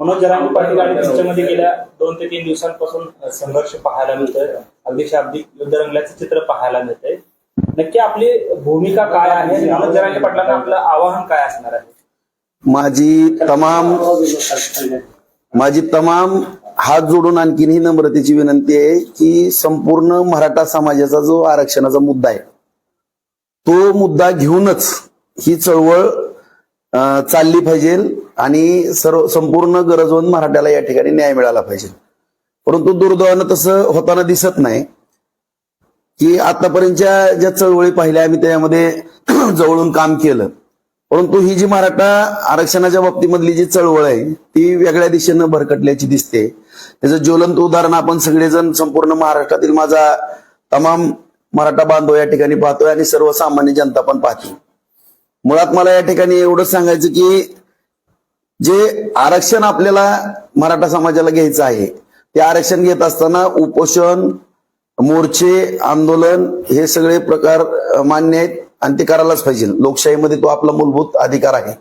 मनोज जरांगे पाटील आणि त्यांच्यामध्ये गेल्या दोन ते तीन दिवसांपासून संघर्ष पाहायला मिळतोय. अगदी शाब्दिक युद्ध रंगल्याचं चित्र पाहायला मिळतंय. नक्की आपली भूमिका काय आहे? मनोज पाटलांना आपलं आवाहन काय असणार आहे? माझी तमाम माझी तमाम हात जोडून आणखीन ही नम्रतेची विनंती आहे की संपूर्ण मराठा समाजाचा जो आरक्षणाचा मुद्दा आहे तो मुद्दा घेऊनच ही चळवळ चालली पाहिजे आणि सर्व संपूर्ण गरजवंत मराठ्याला या ठिकाणी न्याय मिळाला पाहिजे. परंतु दुर्दैवानं तसं होताना दिसत नाही. की आतापर्यंतच्या ज्या चळवळी पाहिल्या आम्ही त्यामध्ये जवळून काम केलं. परंतु ही जी मराठा आरक्षणाच्या बाबतीमधली जी चळवळ आहे ती वेगळ्या दिशेनं भरकटल्याची दिसते. त्याचं ज्वलंत उदाहरण आपण सगळेजण संपूर्ण महाराष्ट्रातील माझा तमाम मराठा बांधव या ठिकाणी पाहतोय आणि सर्वसामान्य जनता पण पाहते. मुळात मला या ठिकाणी एवढंच सांगायचं की जे आरक्षण आपल्याला मराठा समाजाला घ्यायचं आहे ते आरक्षण घेत असताना उपोषण मोर्चे आंदोलन हे सगळे प्रकार मान्य आहेत आणि ते करायलाच पाहिजे. लोकशाहीमध्ये तो आपला मूलभूत अधिकार आहे.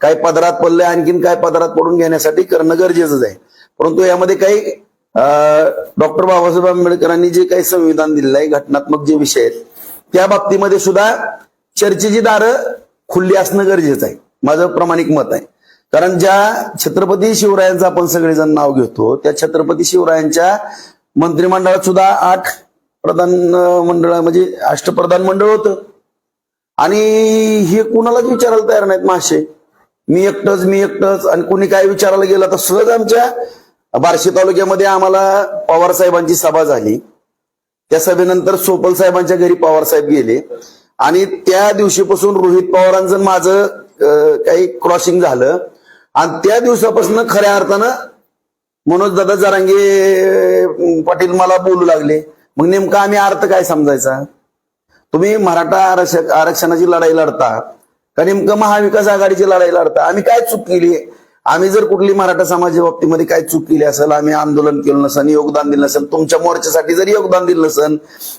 काय पदरात पडले आणखीन काय पदरात पडून घेण्यासाठी करणं गरजेचंच आहे. परंतु यामध्ये काही डॉक्टर बाबासाहेब आंबेडकरांनी जे काही संविधान दिलेलं आहे घटनात्मक जे विषय आहेत त्या बाबतीमध्ये सुद्धा चर्चेची दारं खुल्ली असणं गरजेचं आहे. माझं प्रामाणिक मत आहे. कारण ज्या छत्रपती शिवरायांचं आपण सगळेजण नाव घेतो त्या छत्रपती शिवरायांच्या मंत्रिमंडळात सुद्धा आठ प्रधान मंडळ म्हणजे अष्टप्रधान मंडळ होतं. आणि हे कुणालाच विचारायला तयार नाहीत मासे मी एकटंच मी एकटंच आणि कुणी काय विचारायला गेलं तर सहज आमच्या बार्शी तालुक्यामध्ये आम्हाला पवार साहेबांची सभा झाली. त्या सभेनंतर सोपल साहेबांच्या घरी पवार साहेब गेले. आणि त्या दिवशीपासून रोहित पवारांचं माझं काही क्रॉसिंग झालं. आणि त्या दिवसापासून खऱ्या अर्थानं मनोज दादा जरांगे पाटील मला बोलू लागले. मग नेमका आम्ही अर्थ काय समजायचा? तुम्ही मराठा आरक्षक आरक्षणाची लढाई लढता का नेमकं महाविकास आघाडीची लढाई लढता? आम्ही काय चूक केली? आम्ही जर कुठली मराठा समाजा बाबतीमध्ये काय चूक केली असेल आम्ही आंदोलन केलं नसेल योगदान दिलं नसेल तुमच्या मोर्चासाठी जरी योगदान दिलं नसेल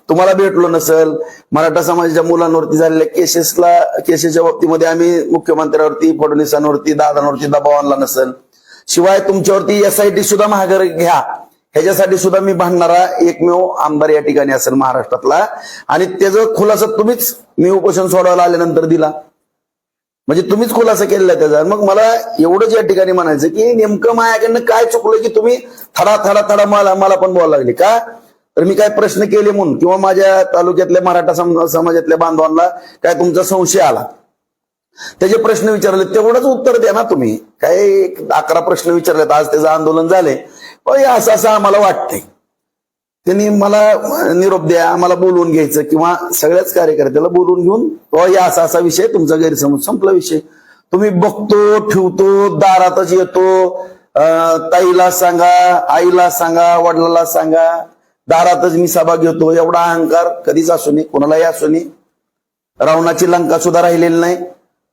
तुम्हाला भेटलो नसेल मराठा समाजाच्या मुलांवरती झालेल्या केसेसला केसेसच्या बाबतीमध्ये आम्ही मुख्यमंत्र्यावरती फडणवीसांवरती दादांवरती दबाव आणला नसेल. शिवाय तुमच्यावरती एसआयटी सुद्धा महागार घ्या. ह्याच्यासाठी सुद्धा मी भांडणारा एकमेव आमदार या ठिकाणी असेल महाराष्ट्रातला. आणि त्याचा खुलासा तुम्हीच मी उपोषण सोडवायला आल्यानंतर दिला. म्हणजे तुम्हीच खुलासा केलेला त्याचा. मग मला एवढंच या ठिकाणी म्हणायचं की नेमकं माझ्याकडनं काय चुकलं की तुम्ही थडा थडा थडा मला मला पण बोलायला लागले. का? तर मी काय प्रश्न केले म्हणून किंवा माझ्या तालुक्यातल्या मराठा सम- समाजातल्या बांधवांना काय तुमचा संशय आला? त्याचे प्रश्न विचारले तेवढंच उत्तर द्या ना तुम्ही. काय एक अकरा प्रश्न विचारलेत आज त्याचं आंदोलन झाले असं असं आम्हाला वाटतंय. त्यांनी मला निरोप द्या आम्हाला बोलवून घ्यायचं किंवा सगळ्याच कार्यकर्त्याला बोलवून घेऊन तो या असा असा विषय तुमचा गैरसमज संपला विषय. तुम्ही बघतो ठेवतो दारातच येतो. ताईला सांगा आईला सांगा वडिलाला सांगा दारातच मी सभा घेतो एवढा अहंकार कधीच असू नये कोणालाही असू नये. रावणाची लंका सुद्धा राहिलेली नाही.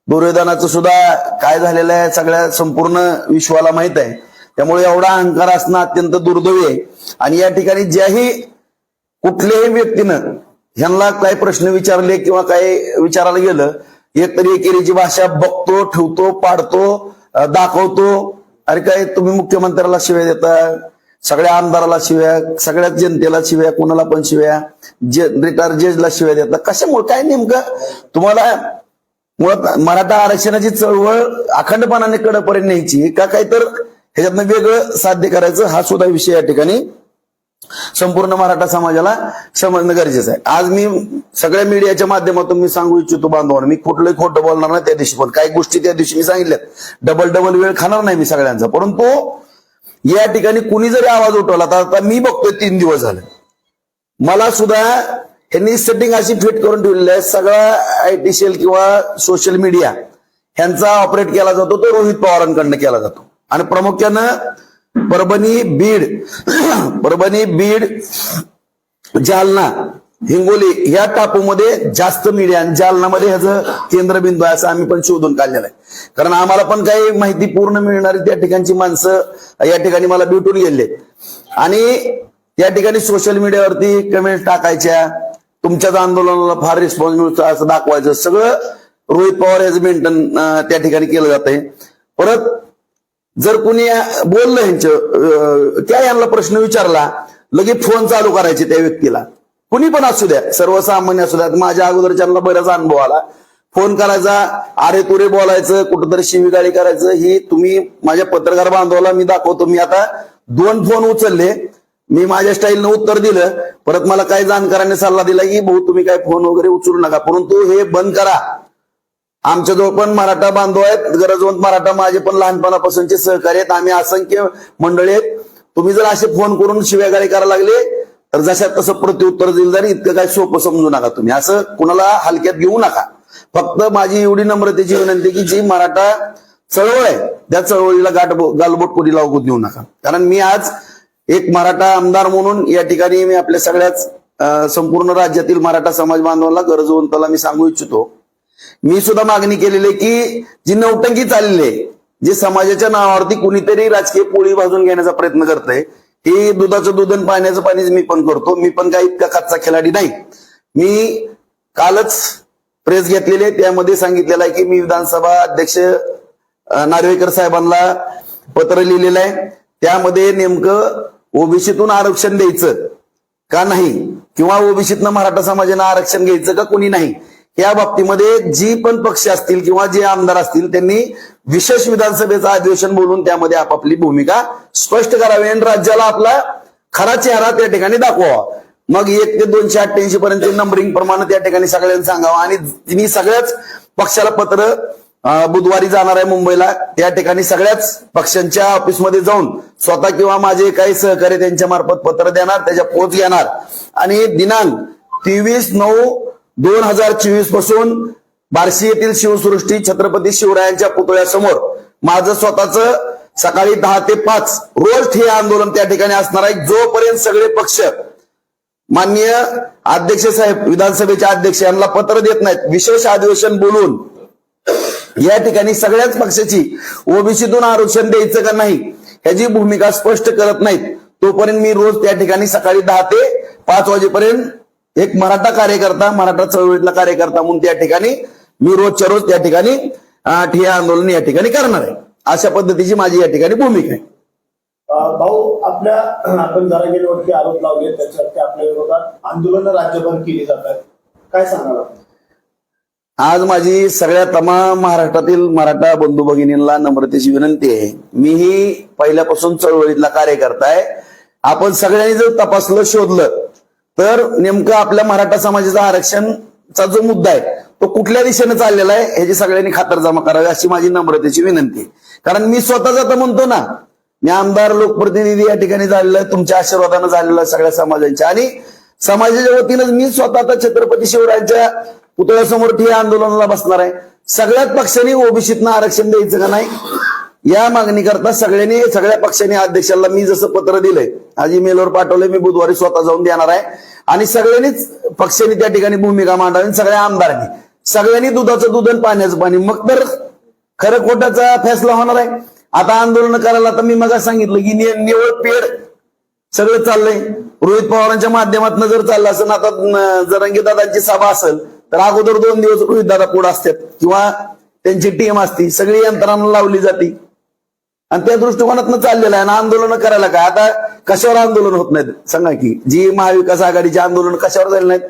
दुर्योधनाचं सुद्धा काय झालेलं आहे सगळ्या संपूर्ण विश्वाला माहीत आहे. त्यामुळे एवढा अहंकार असणं अत्यंत दुर्दैवी आहे. आणि या ठिकाणी ज्याही कुठल्याही व्यक्तीनं ह्यांना काही प्रश्न विचारले किंवा काही विचारायला गेलं एकतरी एकेरीची भाषा बघतो ठेवतो पाडतो दाखवतो. अरे काय तुम्ही मुख्यमंत्र्याला शिव्या देता सगळ्या आमदाराला शिव्या सगळ्याच जनतेला शिव्या कोणाला पण शिव्या जे रिटायर जजला शिव्या देता. कशामुळे? काय नेमकं? तुम्हाला मुळात मराठा आरक्षणाची चळवळ अखंडपणाने कडपर्यंत न्यायची का? काय तर ह्याच्यातनं वेगळं साध्य करायचं हा सुद्धा विषय या ठिकाणी संपूर्ण मराठा समाजाला समजणं गरजेचं आहे. आज मी सगळ्या मीडियाच्या माध्यमातून मी सांगू इच्छितो बांधवांना मी कुठलंही खोटं बोलणार नाही त्या दिवशी पण काही गोष्टी त्या दिवशी मी सांगितल्यात. डबल डबल वेळ खाणार नाही मी सगळ्यांचा. परंतु या ठिकाणी कुणी जरी आवाज उठवला तर आता मी बघतोय तीन दिवस झाले. मला सुद्धा ह्यांनी सेटिंग अशी फिट करून ठेवलेली आहे सगळा आय टी सेल किंवा सोशल मीडिया ह्यांचा ऑपरेट केला जातो तो रोहित पवारांकडनं केला जातो. आणि प्रामुख्यानं परभणी बीड परभणी बीड जालना हिंगोली या टापूमध्ये जास्त मीडिया आणि जालनामध्ये ह्याचं केंद्रबिंदू आहे असं आम्ही पण शोधून काढलेलं आहे. कारण आम्हाला पण काही माहिती पूर्ण मिळणारी त्या ठिकाणची माणसं या ठिकाणी मला भेटून गेले. आणि त्या ठिकाणी सोशल मीडियावरती कमेंट टाकायच्या तुमच्याच आंदोलनाला फार रिस्पॉन्स मिळतो असं दाखवायचं. सगळं रोहित पवार याचं मेंटेन त्या ठिकाणी केलं जात आहे परत जर कुणी बोललं ह्यांच्या त्या यांना प्रश्न विचारला लगेच फोन चालू करायचे त्या व्यक्तीला. कुणी पण असू द्या सर्वसामान्य असू द्या माझ्या अगोदरच्यांना बराच अनुभव आला. फोन करायचा अरे तुरे बोलायचं कुठंतरी शिवीगाळी करायचं ही तुम्ही माझ्या पत्रकार बांधवाला मी दाखवतो. मी आता दोन फोन उचलले मी माझ्या स्टाईलनं उत्तर दिलं परत मला काही जाणकारांनी सल्ला दिला की भाऊ तुम्ही काय फोन वगैरे उचलू नका परंतु हे बंद करा. आमच्याजवळ पण मराठा बांधव आहेत. गरजवंत मराठा माझे पण लहानपणापासूनचे सहकारी आहेत. आम्ही असंख्य मंडळी आहेत. तुम्ही जर असे फोन करून शिव्यागाळी करायला लागले तर जशा तसं प्रत्युत्तर दिलं जाईल इतकं काय सोपं समजू नका तुम्ही. असं कुणाला हलक्यात घेऊ नका. फक्त माझी एवढी नम्रतेची विनंती की जी मराठा चळवळ आहे त्या चळवळीला गाठ गालबोट कोणी लावू देऊ नका. कारण मी आज एक मराठा आमदार म्हणून या ठिकाणी मी आपल्या सगळ्याच संपूर्ण राज्यातील मराठा समाज बांधवांना गरजवंताला मी सांगू इच्छितो. मी सुद्धा मागणी केलेली आहे की जी नौटंकी चाललेली आहे जे समाजाच्या नावावरती कुणीतरी राजकीय पोळी भाजून घेण्याचा प्रयत्न करतोय ही दुधाचं दूध आणि पाण्याचं पाणीच मी पण करतो. मी पण काही इतका कच्चा खिलाडी नाही. मी कालच प्रेस घेतलेली आहे. त्यामध्ये सांगितलेलं आहे की मी विधानसभा अध्यक्ष नार्वेकर साहेबांना पत्र लिहिलेलं आहे. त्यामध्ये नेमकं ओबीसीतून आरक्षण द्यायचं का नाही? किंवा ओबीसीतनं मराठा समाजानं आरक्षण घ्यायचं का कोणी नाही? या बाबतीमध्ये जी पण पक्ष असतील किंवा जे आमदार असतील त्यांनी विशेष विधानसभेचं अधिवेशन बोलून त्यामध्ये आपापली भूमिका स्पष्ट करावी आणि राज्याला आपला खरा चेहरा त्या ठिकाणी दाखवावा. मग एक ते दोनशे अठ्ठ्याऐंशी पर्यंत नंबरिंग प्रमाणे त्या ठिकाणी सगळ्यांना सांगावं. आणि तिने सगळ्याच पक्षाला पत्र बुधवारी जाणार आहे मुंबईला. त्या ठिकाणी सगळ्याच पक्षांच्या ऑफिसमध्ये जाऊन स्वतः किंवा माझे काही सहकारी त्यांच्या मार्फत पत्र देणार त्याच्या पोच घेणार. आणि दिनांक तेवीस नऊ दोन हजार चोवीसपासून बार्शी येथील शिवसृष्टी छत्रपती शिवरायांच्या पुतळ्यासमोर माझं स्वतःच सकाळी दहा ते पाच रोज हे आंदोलन त्या ठिकाणी असणार आहे. जोपर्यंत सगळे पक्ष माननीय अध्यक्ष साहेब विधानसभेचे अध्यक्ष यांना पत्र देत नाहीत विशेष अधिवेशन बोलून या ठिकाणी सगळ्याच पक्षाची ओबीसीतून आरक्षण द्यायचं का नाही ह्याची भूमिका स्पष्ट करत नाहीत. तोपर्यंत मी रोज त्या ठिकाणी सकाळी दहा ते पाच वाजेपर्यंत एक मराठा कार्यकर्ता मराठा चळवळीतला कार्यकर्ता म्हणून त्या ठिकाणी मी रोजच्या रोज त्या ठिकाणी अं, ठिय्या आंदोलन या ठिकाणी करणार आहे. अशा पद्धतीची माझी या ठिकाणी भूमिका आहे. भाऊ आपल्या आपण जरांगेवरती आरोप लावले त्याच्यावरती आपल्या विरोधात आंदोलन राज्यभर केली जातात. काय सांगाल आपण? आज माझी सगळ्या तमाम महाराष्ट्रातील मराठा बंधू भगिनींना नम्रतेची विनंती आहे. मीही पहिल्यापासून चळवळीतला कार्यकर्ता आहे. आपण सगळ्यांनी जर तपासलं शोधलं तर नेमकं आपल्या मराठा समाजाचा आरक्षणचा जो मुद्दा आहे तो कुठल्या दिशेने चाललेला आहे ह्याची सगळ्यांनी खातरजमा करावी अशी माझी नम्रतेची विनंती आहे. कारण मी स्वतःच आता म्हणतो ना मी आमदार लोकप्रतिनिधी या ठिकाणी झालेलो आहे तुमच्या आशीर्वादानं झालेलो आहे सगळ्या समाजांच्या. आणि समाजाच्या वतीनं मी स्वतः आता छत्रपती शिवरायांच्या पुतळ्यासमोर ठिया आंदोलनाला बसणार आहे. सगळ्याच पक्षांनी ओबीसीतनं आरक्षण द्यायचं का नाही? या मागणीकरता सगळ्यांनी सगळ्या पक्षांनी अध्यक्षाला मी जसं पत्र दिलंय आज ईमेलवर पाठवलंय मी बुधवारी स्वतः जाऊन देणार आहे. आणि सगळ्यांनीच पक्षांनी त्या ठिकाणी भूमिका मांडावी आणि सगळ्या आमदारांनी. सगळ्यांनी दुधाचं दूध आणि पाण्याचं पाणी. मग तर खरं खोटाचा फैसला होणार आहे. आता आंदोलन करायला तर मी मग सांगितलं की नि- निवळ पेड सगळं चाललंय. रोहित पवारांच्या माध्यमातून जर चाललं असेल आता जरंगी दादांची सभा असेल तर अगोदर दोन दिवस रोहित दादा पुढे असतात. किंवा त्यांची टीम असती. सगळी यंत्रणा लावली जाते. आणि त्या दृष्टिकोनातनं चाललेलं आहे. आणि आंदोलन करायला काय? आता कशावर आंदोलन होत नाहीत? सांगा की. जी महाविकास आघाडीचे आंदोलन कशावर झाले नाहीत?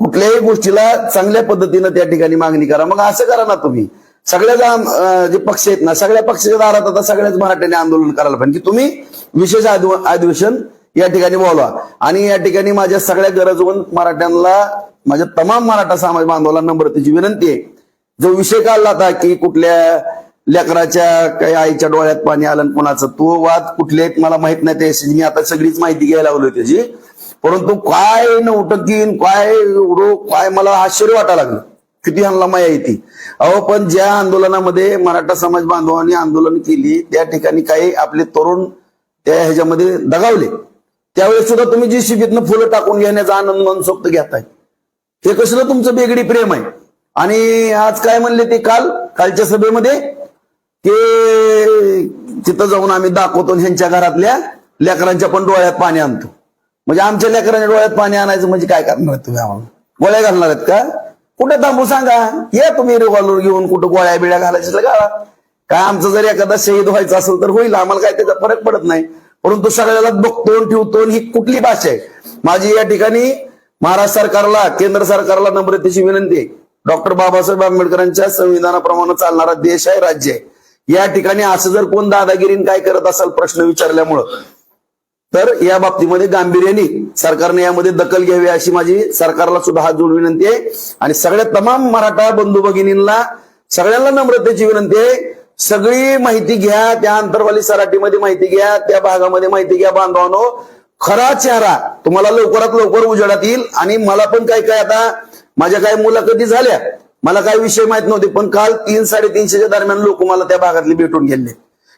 कुठल्याही गोष्टीला चांगल्या पद्धतीनं त्या ठिकाणी मागणी करा. मग असं करा ना तुम्ही. सगळ्याच जे पक्ष आहेत ना सगळ्या पक्षाच्या दारात आता सगळ्याच मराठ्यांनी आंदोलन करायला पाहिजे. की तुम्ही विशेष अधिवेशन या ठिकाणी बोलवा. आणि या ठिकाणी माझ्या सगळ्या गरजवंत मराठ्यांना माझ्या तमाम मराठा समाज बांधवाला नम्रतेची विनंती आहे. जो विषय काढला होता की कुठल्या लेकराच्या काही आईच्या डोळ्यात पाणी आलं आणि कोणाचं? तो वाद कुठले मला माहीत नाही त्याची मी आता सगळीच माहिती घ्यायला लावली त्याची. परंतु काय नौटकीन काय एवढं काय मला आश्चर्य वाटायला लागलं. किती ह्यांना माया येते. अहो पण ज्या आंदोलनामध्ये मराठा समाज बांधवांनी आंदोलन केली त्या ठिकाणी काही आपले तरुण त्या ह्याच्यामध्ये दगावले. त्यावेळेस सुद्धा तुम्ही जी शिबीतनं फुलं टाकून घेण्याचा आनंद मनसोक्त घेताय. हे कसलं तुमचं बेगडी प्रेम आहे? आणि आज काय म्हणले ते काल? कालच्या सभेमध्ये ते तिथं जाऊन आम्ही दाखवतो ह्यांच्या घरातल्या लेकरांच्या पण डोळ्यात पाणी आणतो. म्हणजे आमच्या लेकरांच्या डोळ्यात पाणी आणायचं म्हणजे काय करणार आहेत तुम्ही आम्हाला? गोळ्या घालणार आहेत का? कुठे थांबू सांगा. या तुम्ही रिव्हॉल्वर घेऊन कुठं गोळ्या बिळ्या घालायच्या गाळा काय आमचं जर एखादा शहीद व्हायचं असेल तर होईल. आम्हाला काय त्याचा फरक पडत नाही. परंतु सगळ्याला बघतो ठेवतो ही कुठली भाषा आहे? माझी या ठिकाणी महाराष्ट्र सरकारला केंद्र सरकारला नम्रतेची विनंती आहे. डॉक्टर बाबासाहेब आंबेडकरांच्या संविधानाप्रमाणे चालणारा देश आहे राज्य आहे. या ठिकाणी असं जर कोण दादागिरीने काय करत असाल प्रश्न विचारल्यामुळं तर या बाबतीमध्ये गांभीर्याने सरकारने यामध्ये दखल घ्यावी अशी माझी सरकारला सुद्धा हात जोडून विनंती आहे. आणि सगळ्या तमाम मराठा बंधू भगिनींना सगळ्यांना नम्रतेची विनंती आहे. सगळी माहिती घ्या त्या अंतरवाली सराटीमध्ये माहिती घ्या त्या भागामध्ये माहिती घ्या बांधवानो. खरा चेहरा तुम्हाला लवकरात लवकर उजेडात येईल. आणि मला पण काय काय आता माझ्या काय मुलाखती झाल्या. मला काय विषय माहीत नव्हते पण काल तीन साडेतीनशेच्या दरम्यान लोक मला त्या भागातले भेटून गेले.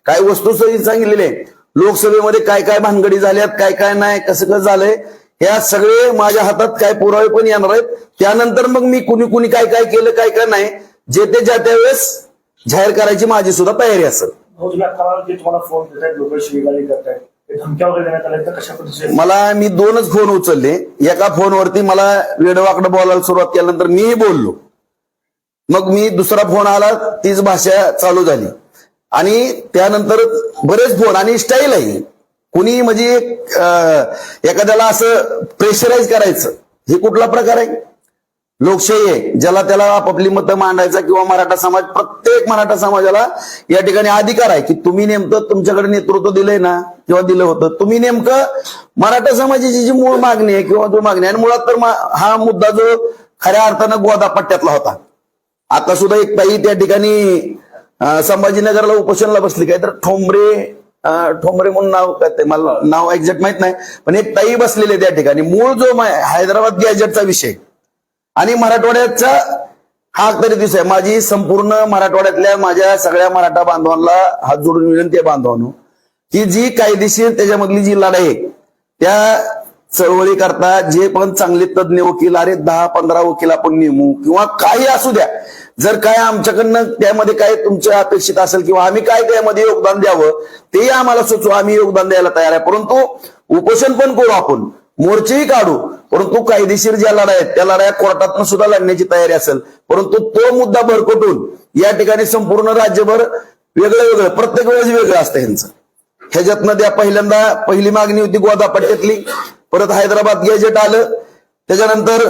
काय वस्तुस्थिती सांगितलेले. लोकसभेमध्ये काय काय भानगडी झाल्यात काय काय नाही कसं कसं झालंय ह्या सगळे माझ्या हातात काय पुरावे पण येणार आहेत. त्यानंतर मग मी कुणी कुणी काय काय केलं काय काय नाही जे ते ज्या त्यावेळेस जाहीर करायची माझी सुद्धा तयारी असेल. हो मला मी दोनच फोन उचलले. एका फोनवरती मला वेडवाकडं बोलायला सुरुवात केल्यानंतर मीही बोललो. मग मी दुसरा फोन आला तीच भाषा चालू झाली. आणि त्यानंतर बरेच फोन आणि स्टाईल आहे. कुणी म्हणजे एखाद्याला असं प्रेशराईज करायचं हे कुठला प्रकार आहे? लोकशाही आहे ज्याला त्याला आपापली मतं मांडायचा किंवा मराठा समाज प्रत्येक मराठा समाजाला या ठिकाणी अधिकार आहे की तुम्ही नेमकं तुमच्याकडे नेतृत्व दिलंय ना किंवा दिलं होतं. तुम्ही नेमकं मराठा समाजाची जी मूळ मागणी आहे किंवा जो मागणी आहे आणि मुळात तर हा मुद्दा जो खऱ्या अर्थानं गोदा पट्ट्यातला होता. आता सुद्धा एक ताई त्या ठिकाणी संभाजीनगरला उपोषणला बसली. काय तर ठोंबरे ठोंबरे म्हणून नाव काय ते मला नाव एक्झॅक्ट माहीत नाही पण एक ताई बसलेले त्या ठिकाणी. मूळ जो हैदराबाद गॅजेटचा विषय आणि मराठवाड्याचा हा तरी दिवस आहे. माझी संपूर्ण मराठवाड्यातल्या माझ्या सगळ्या मराठा बांधवांना हात जोडून विनंती आहे बांधवांनो की जी कायदेशीर त्याच्यामधली जी लढाई आहे त्या चळवळी करता जे पण चांगले तज्ज्ञ वकील अरे दहा पंधरा वकील आपण नेमू किंवा काही असू द्या. जर काय आमच्याकडनं त्यामध्ये काय तुमच्या अपेक्षित असेल किंवा आम्ही काय त्यामध्ये योगदान द्यावं तेही आम्हाला सुचवा आम्ही योगदान द्यायला तयार आहे. परंतु उपोषण पण करू आपण. मोर्चेही काढू. परंतु कायदेशीर ज्या लढाई आहेत त्या लढाया कोर्टातनं सुद्धा लढण्याची तयारी असेल. परंतु तो मुद्दा भरकटून या ठिकाणी संपूर्ण राज्यभर वेगळं वेगळं प्रत्येक वेळेस वेगळं असतं यांचं ह्याच्यातनं त्या पहिल्यांदा पहिली मागणी होती गोदा पट्ट्यातली परत हैदराबाद गॅजेट आलं. त्याच्यानंतर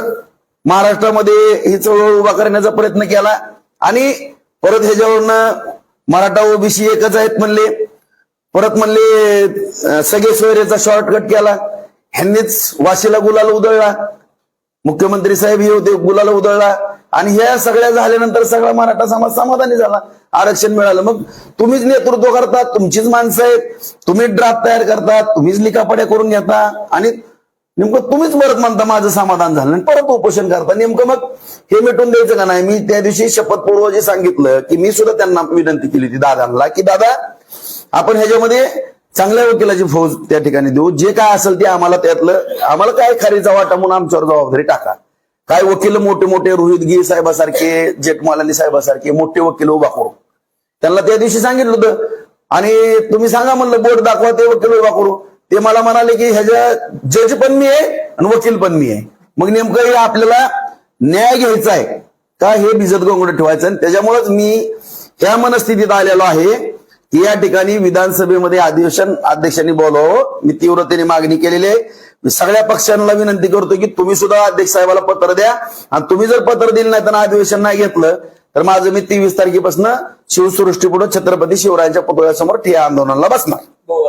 महाराष्ट्रामध्ये ही चळवळ उभा करण्याचा प्रयत्न केला. आणि परत ह्याच्यावरनं मराठा ओबीसी एकच आहेत म्हणले. परत म्हणले सगळे सोयरेचा शॉर्टकट केला. ह्यांनीच वाशीला गुलाल उधळला. मुख्यमंत्री साहेब हे होते गुलाल उधळला. आणि ह्या सगळ्या झाल्यानंतर सगळा मराठा समाज समाधानी झाला. आरक्षण मिळालं. मग तुम्हीच नेतृत्व करता तुमचीच माणसं आहेत. तुम्हीच ड्राफ्ट तयार करता तुम्हीच लिखापड्या करून घेता. आणि नेमकं तुम्हीच परत म्हणता माझं समाधान झालं आणि परत उपोषण करता. नेमकं मग हे मिटून द्यायचं का नाही? मी त्या दिवशी शपथपूर्व जे सांगितलं की मी सुद्धा त्यांना विनंती केली होती दादांना की दादा आपण ह्याच्यामध्ये चांगल्या वकिलाची फौज त्या ठिकाणी देऊ. जे काय असेल ते आम्हाला त्यातलं आम्हाला काय खारीचा वाटा म्हणून आमच्यावर जबाबदारी टाका. काय वकील मोठे मोठे रोहित गी साहेबासारखे जेठमालानी साहेबासारखे मोठे वकील उभा करू. त्यांना त्या दिवशी सांगितलं होतं. आणि तुम्ही सांगा म्हणलं बोर्ड दाखवा ते वकील उभा करू. ते मला म्हणाले की ह्याच्या जज पण मी आहे आणि वकील पण मी आहे. मग नेमकं हे आपल्याला न्याय घ्यायचा आहे का हे भिजत गोंगड ठेवायचं? आणि त्याच्यामुळेच मी ह्या मनस्थितीत आलेलो आहे की या ठिकाणी विधानसभेमध्ये अधिवेशन अध्यक्षांनी बोलावं. मी तीव्रतेने मागणी केलेली आहे. मी सगळ्या पक्षांना विनंती करतो की तुम्ही सुद्धा अध्यक्ष साहेबाला पत्र द्या. आणि तुम्ही जर पत्र दिलं नाही तर अधिवेशन नाही घेतलं तर माझं मी तेवीस तारखेपासून शिवसृष्टी पुढे छत्रपती शिवरायांच्या पुतळ्यासमोर ठिया आंदोलनाला बसणार. हो,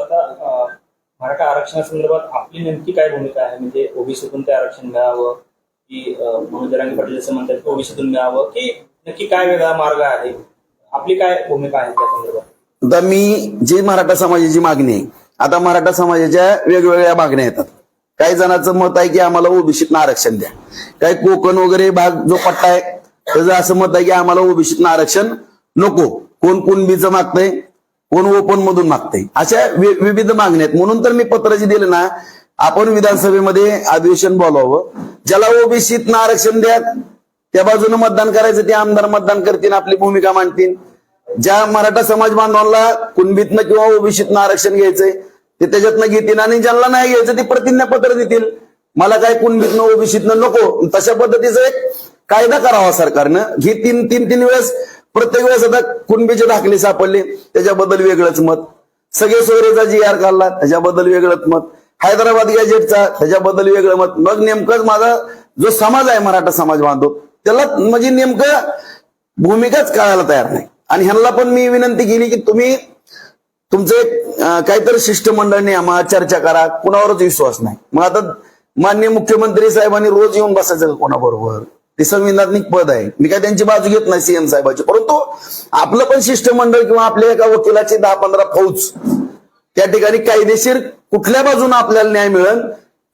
मराठा आरक्षणासंदर्भात आपली नेमकी काय भूमिका आहे? म्हणजे ओबीसीतून ते आरक्षण मिळावं की अं, मनोज जरांगे पाटील जसं म्हणतात ओबीसीतून मिळावं की नक्की काय वेगळा मार्ग आहे? आपली काय भूमिका आहे त्या संदर्भात? आता मी जी मराठा समाजाची मागणी आहे आता मराठा समाजाच्या वेगवेगळ्या मागण्या येतात. काही जणांचं मत आहे की आम्हाला ओबीसीतनं आरक्षण द्या. काही कोकण वगैरे भाग जो पट्टा आहे त्याचं असं मत आहे की आम्हाला ओबीसीतनं आरक्षण नको. कोण कुणबीचं मागतंय कोण ओपन मधून मागतंय. अशा वि- विविध मागण्या आहेत. म्हणून तर मी पत्र जे दिलं ना आपण विधानसभेमध्ये अधिवेशन बोलावं. ज्याला ओबीसीतनं आरक्षण द्या त्या बाजूने मतदान करायचं ते आमदार मतदान करतील आपली भूमिका मांडतील. ज्या मराठा समाज बांधवांना कुणबीतनं किंवा ओबीसीतनं आरक्षण घ्यायचंय ते त्याच्यातनं घेतील आणि ज्यांना नाही घ्यायचं ते प्रतिज्ञापत्र देतील. मला काय कुणबीतनं ओबीसीतनं नको. तशा पद्धतीचा एक कायदा करावा सरकारनं. ही तीन तीन तीन वेळेस प्रत्येक वेळेस आता कुणबीचे दाखले सापडले त्याच्याबद्दल वेगळंच मत. सगळे सोयरेचा जी आर काढला त्याच्याबद्दल वेगळंच मत. हैदराबाद गॅजेटचा त्याच्याबद्दल वेगळं मत. मग नेमकंच माझा जो समाज आहे मराठा समाज बांधव त्याला म्हणजे नेमकं भूमिकाच कळायला तयार नाही. आणि ह्यांना पण मी विनंती केली की तुम्ही तुमचं एक काहीतरी शिष्टमंडळ नेमा चर्चा करा कुणावरच विश्वास नाही. मग आता माननीय मुख्यमंत्री साहेबांनी रोज येऊन बसायचं कोणाबरोबर? ते संविधानिक पद आहे. मी काय त्यांची बाजू घेत नाही सीएम साहेबाची. परंतु आपलं पण शिष्टमंडळ किंवा आपल्या एका वकिलाची दहा पंधरा फौज त्या ठिकाणी कायदेशीर कुठल्या बाजूने आपल्याला न्याय मिळेल?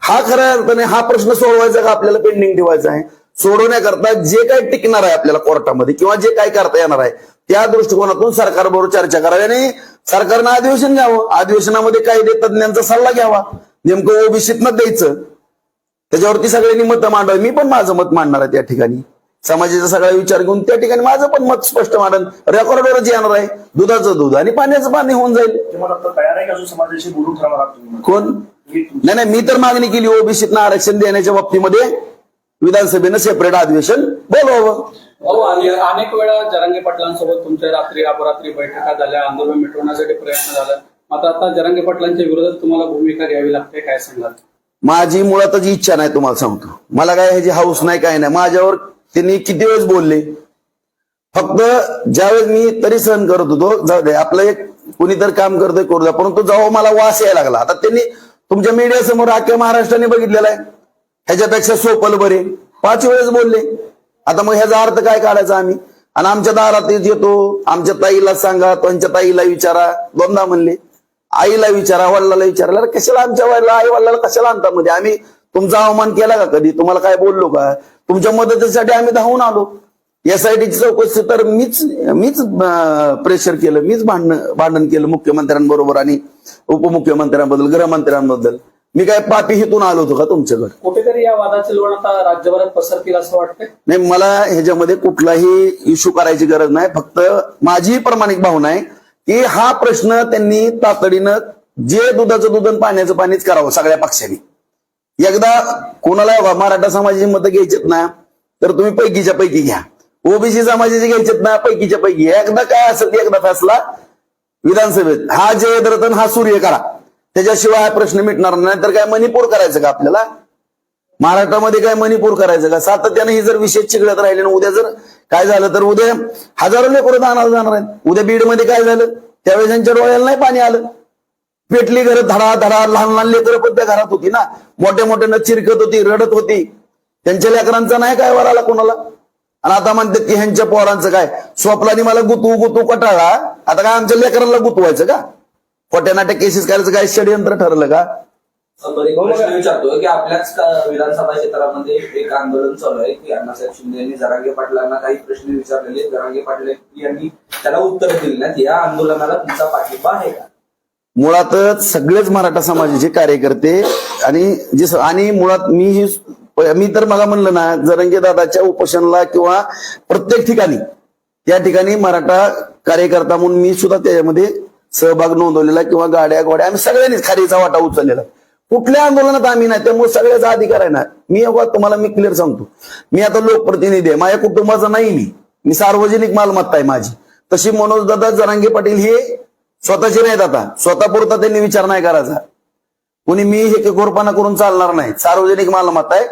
हा खऱ्या अर्थाने हा प्रश्न सोडवायचा का आपल्याला पेंडिंग ठेवायचा आहे? सोडवण्याकरता जे काही टिकणार आहे आपल्याला कोर्टामध्ये किंवा जे काही करता येणार आहे त्या दृष्टिकोनातून सरकारबरोबर चर्चा करावी आणि सरकारनं अधिवेशन घ्यावं. अधिवेशनामध्ये कायदे तज्ज्ञांचा सल्ला घ्यावा. नेमकं ओबीसीतनं द्यायचं. त्याच्यावरती सगळ्यांनी मतं मांडावी. मी पण माझं मत मांडणार आहे त्या ठिकाणी. समाजाचा सगळा विचार घेऊन त्या ठिकाणी माझं पण मत स्पष्ट मांडन. रेकॉर्डवरच येणार आहे. दुधाचं दूध आणि पाण्याचं पाणी होऊन जाईल. कोण? नाही नाही मी तर मागणी केली ओबीसीतनं आरक्षण देण्याच्या बाबतीमध्ये. विधानसभेनं सेपरेट अधिवेशन बोलवावं अनेक वेळा जरांगे पाटलांसोबत तुमच्या रात्री अपरात्री बैठका झाल्या आंदोलन मिटवण्यासाठी प्रयत्न झाला. मात्र आता जरांगे पाटलांच्या विरोधात तुम्हाला भूमिका घ्यावी लागते काय सांगाल? माझी मुळातच इच्छा नाही तुम्हाला सांगतो. मला काय ह्याची हाऊस नाही काय नाही. माझ्यावर त्यांनी किती वेळेस बोलले? फक्त ज्यावेळेस मी तरी सहन करत होतो जाऊ दे आपलं एक कुणीतरी काम करतोय करू द्या परंतु जेव्हा मला वास यायला लागला आता त्यांनी तुमच्या मीडिया समोर अख्ख्या महाराष्ट्राने बघितलेला आहे. ह्याच्यापेक्षा सोपल बरे पाच वेळेस बोलले. आता मग ह्याचा अर्थ काय काढायचा आम्ही? आणि आमच्या दारात येतो. आमच्या ताईला सांगा त्यांच्या ताईला विचारा. दोनदा म्हणले. आईला विचारा वडिलाला विचारा अरे कशाला आमच्या वडिला आई वडिलाला कशाला आणता मध्ये आम्ही तुमचा अवमान केला का कधी? तुम्हाला काय बोललो का? तुमच्या मदतीसाठी आम्ही धावून आलो. एसआयटीची चौकशी तर मीच मीच प्रेशर केलं मीच भांडण भांडण केलं मुख्यमंत्र्यांबरोबर आणि उपमुख्यमंत्र्यांबद्दल गृहमंत्र्यांबद्दल. मी काय पापी हितून आलो होतो का तुमच्याकडे? कुठेतरी या वादाचे लोण आता राज्यभरात पसरतील असं वाटतंय? नाही मला ह्याच्यामध्ये कुठलाही इश्यू करायची गरज नाही. फक्त माझी प्रामाणिक भावना आहे. की हा प्रश्न त्यांनी तातडीनं जे दुधाचं दूध आणि पाण्याचं पाणीच करावं सगळ्या पक्षांनी. एकदा कोणाला मराठा समाजाची मतं घ्यायचेत ना तर तुम्ही पैकीच्या पैकी घ्या. ओबीसी समाजाची घ्यायचेत ना पैकीच्या पैकी घ्या. एकदा काय असेल एकदा फसला विधानसभेत. हा जयद्रतन हा सूर्य करा. त्याच्याशिवाय हा प्रश्न मिटणार नाही. तर काय मणिपूर करायचं का आपल्याला? महाराष्ट्रामध्ये काय मणिपूर करायचं का? सातत्याने ही जर विषय चिघळत राहिले ना उद्या जर काय झालं तर उद्या हजारो लेकरं दानाला जाणार आहेत. उद्या बीडमध्ये काय झालं? त्यावेळेस त्यांच्या डोळ्याला नाही पाणी आलं. पेटली घरं धडा धडा लहान लहान लेकरं पण त्या घरात होती ना. मोठ्या मोठ्यानं चिरकत होती रडत होती. त्यांच्या लेकरांचा नाही काय वर आला कोणाला? आणि आता म्हणतात की ह्यांच्या पोरांचं काय? स्वप्नाने मला गुतू गुतू कटाळा. आता काय आमच्या लेकरांना गुतवायचं का? खोट्या नाट्या केसेस करायचं काय? षडयंत्र ठरलं का? प्रश्न विचारतो की आपल्याच का- विधानसभा क्षेत्रामध्ये एक आंदोलन चालू आहे की अण्णासाहेब शिंदे यांनी जरांगे पाटलांना काही प्रश्न विचारलेले. जरांगे पाटील यांनी त्याला उत्तर दिले नाहीत. या आंदोलनाला तुमचा पाठिंबा आहे का? मुळातच सगळेच मराठा समाजाचे कार्यकर्ते आणि जे आणि मुळात मी ही मी तर मला म्हणलं ना जरंगे दादाच्या उपोषणला किंवा प्रत्येक ठिकाणी त्या ठिकाणी मराठा कार्यकर्ता म्हणून मी सुद्धा त्याच्यामध्ये सहभाग नोंदवलेला किंवा गाड्या गोड्या आम्ही सगळ्यांनीच खारीचा वाटा उचललेला. कुठल्या आंदोलनात आम्ही नाही त्यामुळे सगळ्याचा अधिकार आहे ना. मी अगोदर तुम्हाला मी क्लिअर सांगतो. मी आता लोकप्रतिनिधी आहे माझ्या कुटुंबाचा नाही मी. मी सार्वजनिक मालमत्ता आहे माझी. तशी मनोज दादा जरांगे पाटील हे स्वतःचे नाहीत आता. स्वतःपुरता त्यांनी विचार नाही करायचा. कोणी मी हे कोरपणा करून चालणार नाही. सार्वजनिक मालमत्ता आहे.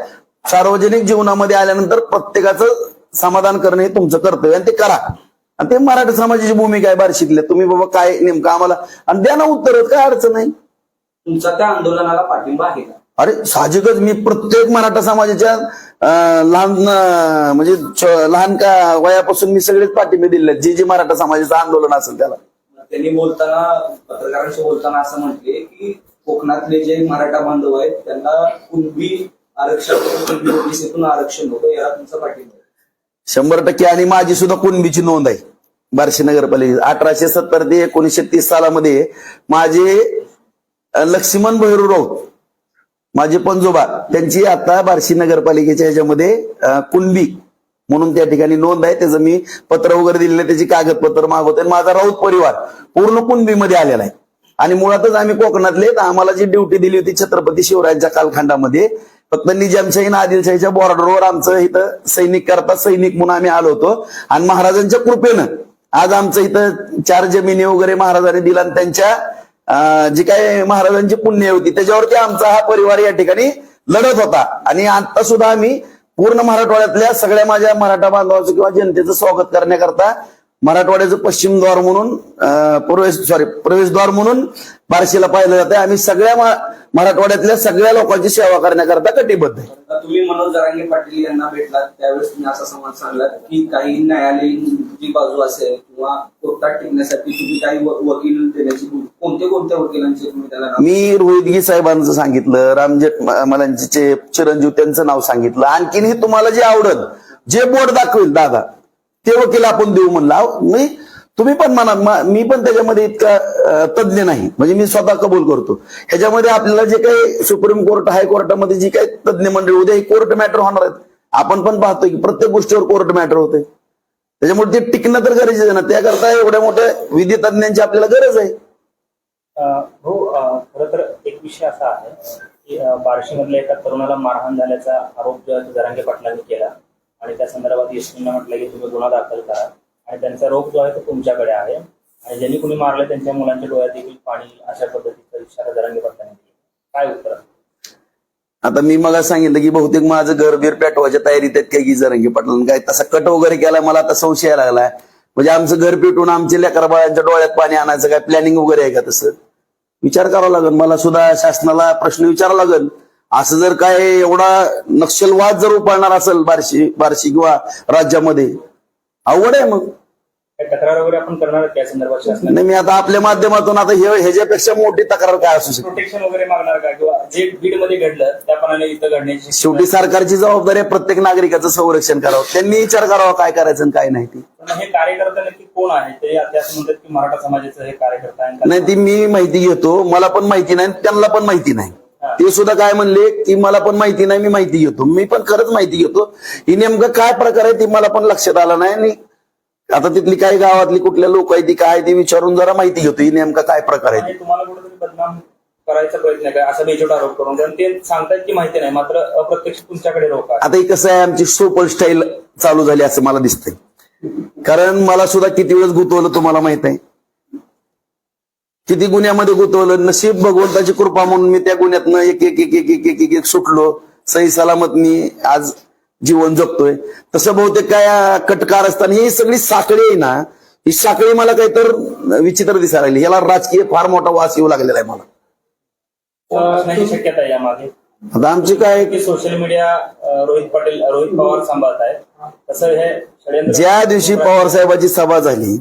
सार्वजनिक जीवनामध्ये आल्यानंतर प्रत्येकाचं समाधान करणं हे तुमचं कर्तव्य आणि ते करा. आणि ते मराठा समाजाची भूमिका आहे बार्शीतल्या. तुम्ही बाबा काय नेमकं आम्हाला आणि द्या ना उत्तर काय अडचण नाही. तुमचा त्या आंदोलनाला पाठिंबा आहे का अरे साहजिकच मी प्रत्येक मराठा समाजाच्या लहान म्हणजे लहान का वयापासून मी सगळेच पाठिंबे दिले. जे जे मराठा समाजाचं आंदोलन असेल त्याला त्यांनी बोलताना पत्रकारांशी बोलताना असं म्हटले की कोकणातले जे मराठा बांधव आहेत त्यांना कुणबी आरक्षण ओबीसीतून आरक्षण होतं याला तुमचा पाठिंबा. शंभर टक्के आणि माझी सुद्धा कुणबीची नोंद आहे बार्शी नगरपालिका अठराशे सत्तर ते एकोणीसशे तीस सालामध्ये माझे लक्ष्मण भैरू राऊत माझे पंजोबा त्यांची आता बार्शी नगरपालिकेच्या ह्याच्यामध्ये कुणबी म्हणून त्या ठिकाणी नोंद आहे. त्याचं मी पत्र वगैरे दिलेलं त्याची कागदपत्र मागवते आणि माझा राऊत परिवार पूर्ण कुणबीमध्ये आलेला आहे. आणि मुळातच आम्ही कोकणातले तर आम्हाला जी ड्युटी दिली होती छत्रपती शिवरायांच्या कालखंडामध्ये फक्त निजामशाही आणि आदिलशाहीच्या बॉर्डरवर आमचं इथं सैनिक करता सैनिक म्हणून आम्ही आलो होतो. आणि महाराजांच्या कृपेनं आज आमचं इथं चार जमिनी वगैरे महाराजांनी दिला आणि त्यांच्या जी काय महाराजांची पुण्य होती त्याच्यावरती आमचा हा परिवार या ठिकाणी लढत होता. आणि आता सुद्धा आम्ही पूर्ण मराठवाड्यातल्या सगळ्या माझ्या मराठा बांधवांचं किंवा जनतेचं स्वागत करण्याकरता मराठवाड्याचं पश्चिम द्वार म्हणून प्रवेश सॉरी प्रवेशद्वार म्हणून बार्शीला पाहिलं जातं आम्ही सगळ्या मराठवाड्यातल्या सगळ्या लोकांची सेवा करण्याकरता कटिबद्ध आहे. तुम्ही मनोज जरांगे पाटील यांना भेटलात त्यावेळेस तुम्ही असा संवाद सांगलात की काही न्यायालयीन जी बाजू असेल किंवा कोर्टात टिकण्यासाठी तुम्ही काही वकील देण्याची कोणते कोणत्या वकिलांचे तुम्ही त्याला मी रोहितगी साहेबांचं सांगितलं रामजेठ मलांचे चिरंजीव त्यांचं नाव सांगितलं. आणखीनही तुम्हाला जे आवडल जे बोर्ड दाखवेल दादा ते वकील आपण देऊ म्हणला. मी तुम्ही पण म्हणा मी पण त्याच्यामध्ये इतका तज्ज्ञ नाही. म्हणजे मी स्वतः कबूल करतो. ह्याच्यामध्ये आपल्याला जे काही सुप्रीम कोर्ट हायकोर्टामध्ये जी काही तज्ज्ञ मंडळी उद्या ही कोर्ट मॅटर होणार आहेत. आपण पण पाहतो की प्रत्येक गोष्टीवर कोर्ट मॅटर होते. त्याच्यामुळे ते टिकणं तर गरजेचं आहे ना. त्याकरता एवढ्या मोठ्या विधी तज्ञांची आपल्याला गरज आहे. हो खर तर एक विषय असा आहे की बार्शीमधल्या एका तरुणाला मारहाण झाल्याचा आरोप जरांगे पाटलांनी केला आणि त्या संदर्भात एसपीनं म्हटलं की तुम्ही गुन्हा दाखल करा. आणि त्यांचा रोग जो आहे तो तुमच्याकडे आहे. आणि ज्यांनी कुणी मारलं त्यांच्या मुलांच्या डोळ्यात देखील पाणी अशा पद्धतीचा इशारा जरांगे पाटलांनी काय उत्तर? आता मी मला सांगितलं की बहुतेक माझं घर बीर पेटवायच्या तयारीत आहेत काही जरंगी पाटलांनी काय तसा कट वगैरे केला मला आता संशय लागलाय. म्हणजे आमचं घर पेटून आमच्या लेकर बाळांच्या डोळ्यात पाणी आणायचं काय प्लॅनिंग वगैरे आहे का तसं? विचार करावा लागेल. मला सुद्धा शासनाला प्रश्न विचारावा लागेल. असं जर काय एवढा नक्षलवाद जर उपाळणार असेल बार्शी बार्शी किंवा राज्यामध्ये अवघड आहे मग. तक्रार वगैरे आपण करणार त्या संदर्भात नाही मी आता आपल्या माध्यमातून आता हे ह्याच्यापेक्षा मोठी तक्रार काय असू शकते? प्रोटेक्शन वगैरे मागणार का? किंवा जे बीडमध्ये घडलं त्याप्रमाणे इथं घडण्याची शेवटी सरकारची जबाबदारी आहे प्रत्येक नागरिकाचं संरक्षण करावं. त्यांनी विचार करावा काय करायचं आणि काय नाही ते. पण हे कार्यकर्ता नक्की कोण आहे? ते असं म्हणतात की मराठा समाजाचं हे कार्यकर्ता आहे. नाही ती मी माहिती घेतो. मला पण माहिती नाही त्यांना पण माहिती नाही. ते सुद्धा काय म्हणले की मला पण माहिती नाही मी माहिती घेतो. मी पण खरंच माहिती घेतो. ही नेमकं काय प्रकार आहे ती मला पण लक्षात आलं नाही. आणि आता तिथली काही गावातली कुठल्या लोक आहे ती काय ती विचारून जरा माहिती घेतो. ही नेमका काय प्रकार आहे तुम्हाला कुठेतरी बदनाम करायचा प्रयत्न काय असा बेजोड आरोप करून. कारण ते की माहिती नाही मात्र अप्रत्यक्ष तुमच्याकडे आहे आता ही कसं आहे आमची सुपर स्टाईल चालू झाली असं मला दिसतंय. कारण मला सुद्धा किती वेळेस गुतवलं तुम्हाला माहीत आहे. किती गुन्ह्यामध्ये गुंतवलं? नशीब भगवंताची कृपा म्हणून मी त्या गुन्ह्यातनं एक एक एक एक एक एक एक एक सुटलो. सही सलामत मी आज जीवन जगतोय. तसं बहुतेक काय कटकार असताना ही सगळी साखळी आहे ना ही साखळी मला काही तर विचित्र दिसायला लागली. याला राजकीय फार मोठा वास येऊ लागलेला आहे मला. शक्यता आता आमची काय सोशल मीडिया रोहित पाटील रोहित पवार सांभाळत तसं हे ज्या दिवशी पवार साहेबाची सभा झाली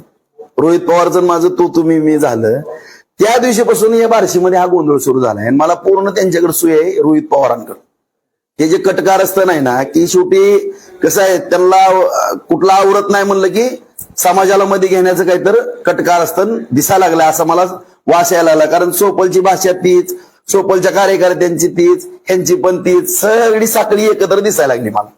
रोहित पवारचं माझं तू तुम्ही मी झालं त्या दिवशीपासून या बार्शीमध्ये हा गोंधळ सुरू झालाय. आणि मला पूर्ण त्यांच्याकडे सुय आहे रोहित पवारांकडे. हे जे कटकारस्थान नाही ना की शेवटी कसं आहे त्यांना कुठला आवडत नाही म्हणलं की समाजाला मध्ये घेण्याचं काहीतर कटकार असतं दिसायला लागलं असं मला वास यायला लागला. कारण सोपलची भाषा तीच सोपलच्या कार्यकर्त्यांची तीच ह्यांची पण तीच सगळी साखळी एकत्र दिसायला लागली मला.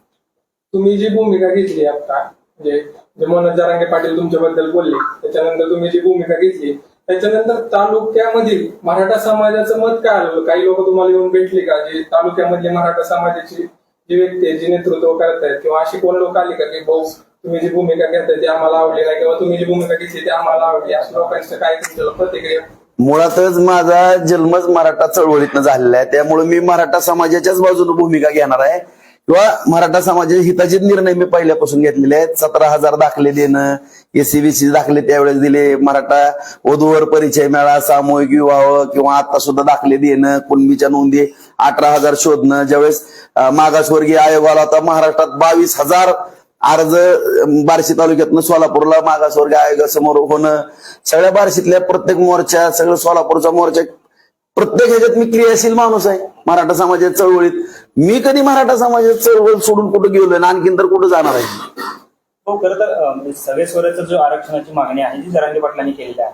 तुम्ही जी भूमिका घेतली आता म्हणजे मनोज जरांगे पाटील तुमच्याबद्दल बोलले त्याच्यानंतर तुम्ही जी भूमिका घेतली त्याच्यानंतर तालुक्यामधील मराठा समाजाचं मत काय आलं? काही लोक तुम्हाला येऊन भेटले का? जे तालुक्यामधले मराठा समाजाची जी व्यक्ती आहे जी नेतृत्व करतायत किंवा अशी कोण लोक आली का? की भाऊ तुम्ही जी भूमिका घेताय ती आम्हाला आवडली नाही किंवा तुम्ही जी भूमिका घेतली ती आम्हाला आवडली. अशा लोकांचं काय तुमच्या प्रतिक्रिया? मुळातच माझा जन्मच मराठा चळवळीतनं झालेला आहे. त्यामुळे मी मराठा समाजाच्याच बाजूने भूमिका घेणार आहे. किंवा मराठा समाजाच्या हिताचे निर्णय मी पहिल्यापासून घेतलेले आहेत. सतरा हजार दाखले देणं एसीबीसी दाखले त्यावेळेस दिले. मराठा वधूवर परिचय मेळा सामूहिक विवाह किंवा आता सुद्धा दाखले देणं कुणबीच्या नोंदी अठरा हजार शोधणं. ज्यावेळेस मागासवर्गीय आयोग आला होता महाराष्ट्रात बावीस हजार अर्ज बार्शी तालुक्यातनं सोलापूरला मागासवर्गीय आयोगासमोर होणं. सगळ्या बार्शीतल्या प्रत्येक मोर्चा सगळं सोलापूरचा मोर्चा प्रत्येक ह्याच्यात मी क्रियाशील माणूस आहे. मराठा समाजाच्या चळवळीत. मी कधी मराठा समाजाच्या चळवळ सोडून कुठं गेलोय आणि आणखीन तर कुठं जाणार आहे? हो खरं तर म्हणजे सगळे स्वराचं जो आरक्षणाची मागणी आहे जी जरांगे पाटलांनी केलेली आहे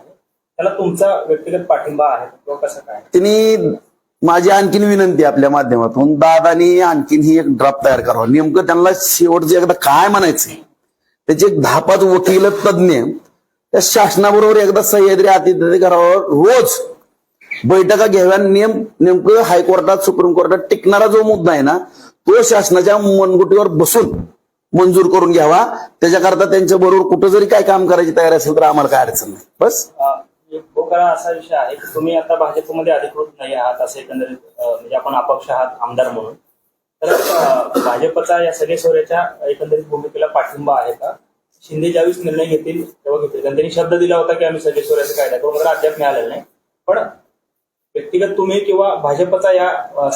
त्याला तुमचा व्यक्तिगत पाठिंबा आहे किंवा कसं काय? त्यांनी माझी आणखीन विनंती आपल्या माध्यमातून. दादानी आणखीन ही एक ड्राफ्ट तयार करावा. नेमकं त्यांना शेवटचं एकदा काय म्हणायचंय? त्याचे एक दहा पाच वकील तज्ज्ञ त्या शासनाबरोबर एकदा सह्याद्री अतिथी करावं रोज. बैठका घ्याव्या नियम नेमकं हायकोर्टात सुप्रीम कोर्टात टिकणारा जो मुद्दा आहे ना तो शासनाच्या मनगुटीवर बसून मंजूर करून घ्यावा. त्याच्याकरता त्यांच्या बरोबर कुठं जरी काय काम करायची तयारी असेल तर आम्हाला काय अडचण नाही. बस. एक असा विषय आहे की तुम्ही आता भाजपमध्ये अधिकृत नाही आहात असं एकंदरीत म्हणजे आपण अपक्ष आहात आमदार म्हणून. तर भाजपचा या सगळे सोऱ्याच्या एकंदरीत भूमिकेला पाठिंबा आहे का? शिंदे ज्यावेळेस निर्णय घेतील तेव्हा घेतील. कारण त्यांनी शब्द दिला होता की आम्ही सगळे सोऱ्याचा कायदा करू मात्र अद्याप मिळालेला नाही. पण व्यक्तिगत तुम्ही किंवा भाजपचा या अं,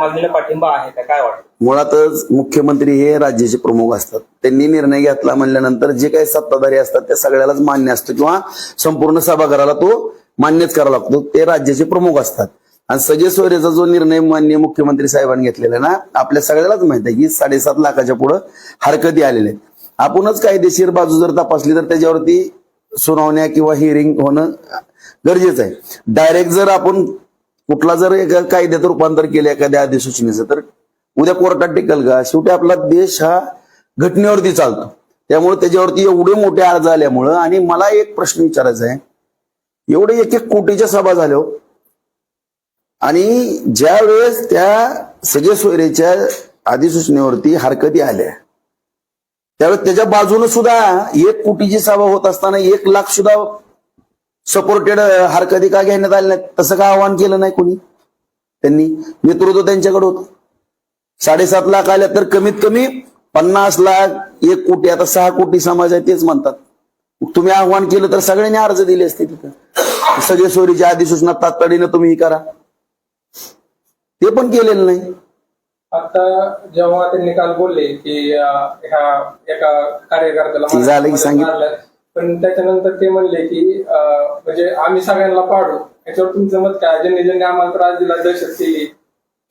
मागणीला पाठिंबा आहे का? काय वाटतं? मुळातच मुख्यमंत्री हे राज्याचे प्रमुख असतात. त्यांनी निर्णय घेतला म्हणल्यानंतर जे काही सत्ताधारी असतात त्या सगळ्यालाच मान्य असतो किंवा संपूर्ण सभागृहाला तो मान्यच करावा लागतो. ते राज्याचे प्रमुख असतात. आणि सगळे सोयरेचा जो निर्णय मान्य मुख्यमंत्री साहेबांनी घेतलेला आहे ना आपल्या सगळ्यालाच माहीत आहे की साडेसात लाखाच्या पुढं हरकती आलेल्या आहेत. आपणच कायदेशीर बाजू जर तपासली तर त्याच्यावरती सुनावण्या किंवा हिअरिंग होणं गरजेचं आहे. डायरेक्ट जर आपण कुठला जर एका कायद्यात रूपांतर केलं एखाद्या अधिसूचनेचं तर उद्या कोर्टात टिकल का? शेवटी आपला देश हा घटनेवरती चालतो. त्यामुळे त्याच्यावरती एवढे मोठे अर्ज आल्यामुळं आणि मला एक प्रश्न विचारायचा आहे. एवढे एक एक कोटीच्या सभा झाल्या हो. आणि ज्या वेळेस त्या सगळे सोयरेच्या अधिसूचनेवरती हरकती आल्या त्यावेळेस त्याच्या बाजूने सुद्धा एक कोटीची सभा होत असताना एक लाख सुद्धा सपोर्टेड हरकती का घेण्यात आल्या नाहीत? तसं का आवाहन केलं नाही कोणी? त्यांनी? नेतृत्व त्यांच्याकडे होतं. साडेसात लाख आल्या तर कमीत कमी पन्नास लाख एक कोटी आता सहा कोटी समाज आहे तेच म्हणतात. तुम्ही आव्हान केलं तर सगळ्यांनी अर्ज दिले असते तिथं. सगळे सोयरीच्या अधिसूचना तातडीनं तुम्ही करा. ते पण केलेलं नाही. आता जेव्हा त्यांनी काल बोलले की ह्या एका कार्यकर्त्याला झालं की सांगितलं. पण त्याच्यानंतर ते म्हणले की म्हणजे आम्ही सगळ्यांना पाडू. याच्यावर तुमचं मत काय? ज्यांनी ज्यांनी आम्हाला त्रास दिला दहशत केली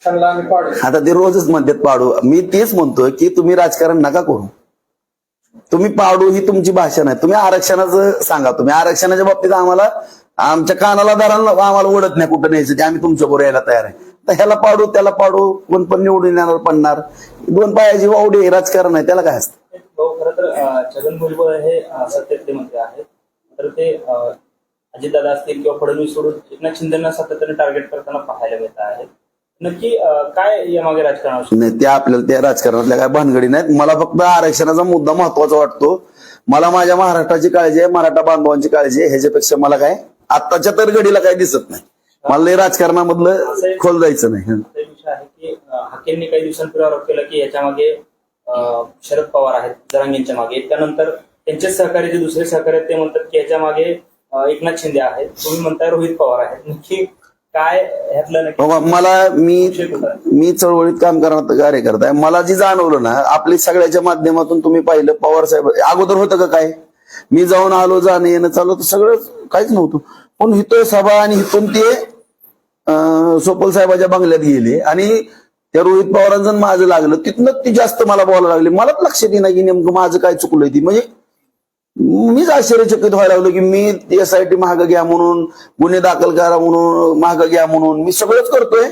त्यांना आम्ही पाडू. आता ते रोजच म्हणतात पाडू. मी तेच म्हणतोय की तुम्ही राजकारण नका करू. तुम्ही पाडू ही तुमची भाषा नाही. तुम्ही आरक्षणाचं सांगा. तुम्ही आरक्षणाच्या बाबतीत आम्हाला आमच्या कानाला दाराला आम्हाला ओढत नाही कुठं न्यायचं ते. आम्ही तुमच्या बरोबर यायला तयार आहे. तर ह्याला पाडू त्याला पाडू कोण पण निवडून येणार पडणार. दोन पायाची वावडी आहे, राजकारण आहे त्याला काय असतं? भाऊ खरं तर अं, छगन भुजबळ हे अं, सत्तेतले मंत्री आहेत. तर ते अं, अजितदादा असतील किंवा फडणवीस सोडून एकनाथ शिंदेना सातत्याने टार्गेट करताना पाहायला मिळत आहे नक्की अं, काय यामागे राजकारण असू नाही ते आपल्याला त्या राजकारणातल्या काय भानगडी नाहीत. मला फक्त आरक्षणाचा मुद्दा महत्त्वाचा वाटतो. मला माझ्या महाराष्ट्राची काळजी आहे मराठा बांधवांची काळजी आहे. ह्याच्यापेक्षा मला काय आत्ताच्या तर घडीला काही दिसत नाही. मला लय राजकारणामधलं खोल जायचं नाही. आहे हाकेंनी काही दिवसांपूर्वी आरोप केला की याच्यामागे अं, शरद पवार आहेत जरांगींच्या मागे. त्यानंतर त्यांचे सहकारी जे दुसरे सहकारी आहेत ते म्हणतात की याच्या मागे एकनाथ शिंदे आहेत. तुम्ही म्हणताय रोहित पवार आहेत. नक्की काय ह्यातलं मला मी आहे? मी चळवळीत काम करणार कार्य करताय मला जी जाणवलं ना आपली सगळ्याच्या माध्यमातून तुम्ही पाहिलं पवार साहेब अगोदर होतं का काय? मी जाऊन आलो जाणं येणं चालू तर सगळं काहीच नव्हतं. पण इथं सभा आणि इथून ते सोपल साहेबाच्या बंगल्यात गेले आणि त्या रोहित पवारांचं माझं लागलं. तिथनं ती जास्त मला बोलायला लागले. मलाच लक्षात येईना की नेमकं माझं काय चुकलंय ती. म्हणजे मीच आश्चर्यचकित व्हायला लागलो की मी एस आय टी महाग घ्या म्हणून गुन्हे दाखल करा म्हणून महाग घ्या म्हणून. मी सगळंच करतोय.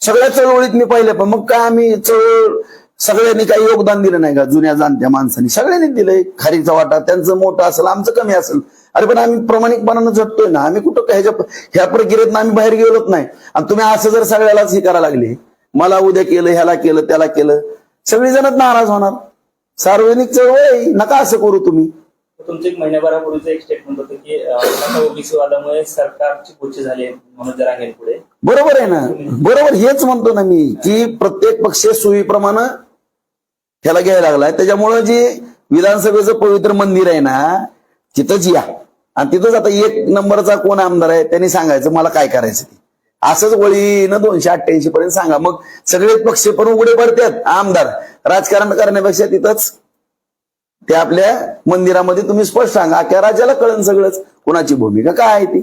सगळ्या चळवळीत मी पाहिले पण मग काय आम्ही चळवळ सगळ्यांनी काही योगदान दिलं नाही का? जुन्या जाणत्या माणसांनी. सगळ्यांनी दिलंय. खारीचा वाटा त्यांचं मोठं असेल आमचं कमी असेल. अरे पण आम्ही प्रामाणिकपणानं झटतोय ना. आम्ही कुठं ह्याच्या ह्या प्रक्रियेत आम्ही बाहेर गेलोच नाही. आणि तुम्ही असं जर सगळ्यालाच हे करायला लागले मला उद्या केलं ह्याला केलं त्याला केलं सगळेजणच नाराज होणार. सार्वजनिक चळवळ आहे, नका असं करू तुम्ही. तुमचं एक महिन्याभरापूर्वीचं एक स्टेटमेंट होतं की ओबीसी वादामुळे सरकारची झाली आहे मनोज जरांगेंपुढे बरोबर आहे ना. बरोबर हेच म्हणतो ना मी की प्रत्येक पक्ष सोयीप्रमाणे ह्याला घ्यायला लागलाय. त्याच्यामुळं जे विधानसभेचं पवित्र मंदिर आहे ना तिथंच या. आणि तिथंच आता एक नंबरचा कोण आमदार आहे त्यांनी सांगायचं मला काय करायचं ते? असंच वळीनं दोनशे अठ्ठ्याऐंशी पर्यंत सांगा. मग सगळे पक्ष पण उघडे पडतात. आमदार राजकारण करण्यापेक्षा तिथंच ते आपल्या मंदिरामध्ये तुम्ही स्पष्ट सांगा. अख्या राज्याला कळण सगळंच. कोणाची भूमिका काय आहे ती?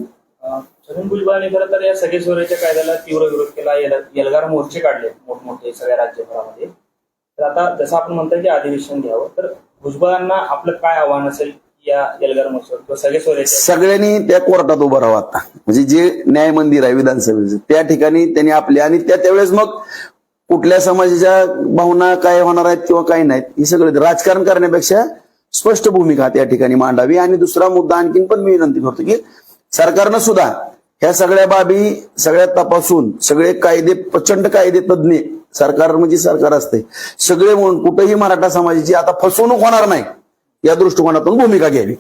छगन भुजबळांनी खरं तर या सगळे कायद्याला तीव्र विरोध केला. एल्गार मोर्चे काढले मोठमोठे सगळ्या राज्यभरामध्ये. तर आता जसं आपण म्हणतोय की अधिवेशन घ्यावं तर भुजबळांना आपलं काय आव्हान असेल या एल्गार सगळे सगळ्यांनी त्या कोर्टात उभं राहावं आता. म्हणजे जे न्याय मंदिर आहे विधानसभेचं त्या ठिकाणी त्यांनी आपले आणि त्या त्यावेळेस मग कुठल्या समाजाच्या भावना काय होणार आहेत किंवा काय नाहीत हे सगळं राजकारण करण्यापेक्षा स्पष्ट भूमिका त्या ठिकाणी मांडावी. आणि दुसरा मुद्दा आणखीन पण मी विनंती करतो की सरकारनं सुद्धा ह्या सगळ्या बाबी सगळ्या तपासून सगळे कायदे प्रचंड कायदे तज्ज्ञ सरकार म्हणजे सरकार असते सगळे म्हणून कुठेही मराठा समाजाची आता फसवणूक होणार नाही. या दृष्टिकोनातून भूमिका घ्यावी.